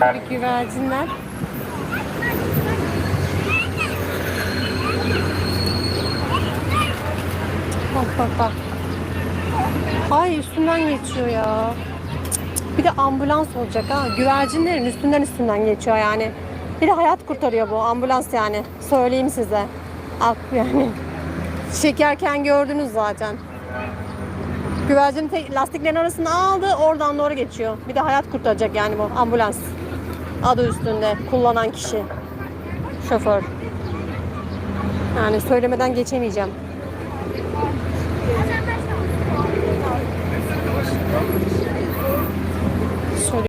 Böyle güvercinler. Bak bak bak. Ay üstünden geçiyor ya. Bir de ambulans olacak ha. Güvercinlerin üstünden üstünden geçiyor yani. Bir de hayat kurtarıyor bu ambulans yani. Söyleyeyim size. Al yani. Çekerken gördünüz zaten. Güvercin lastiklerin arasına aldı oradan doğru geçiyor. Bir de hayat kurtaracak yani bu ambulans adı üstünde kullanan kişi. Şoför. Yani söylemeden geçemeyeceğim.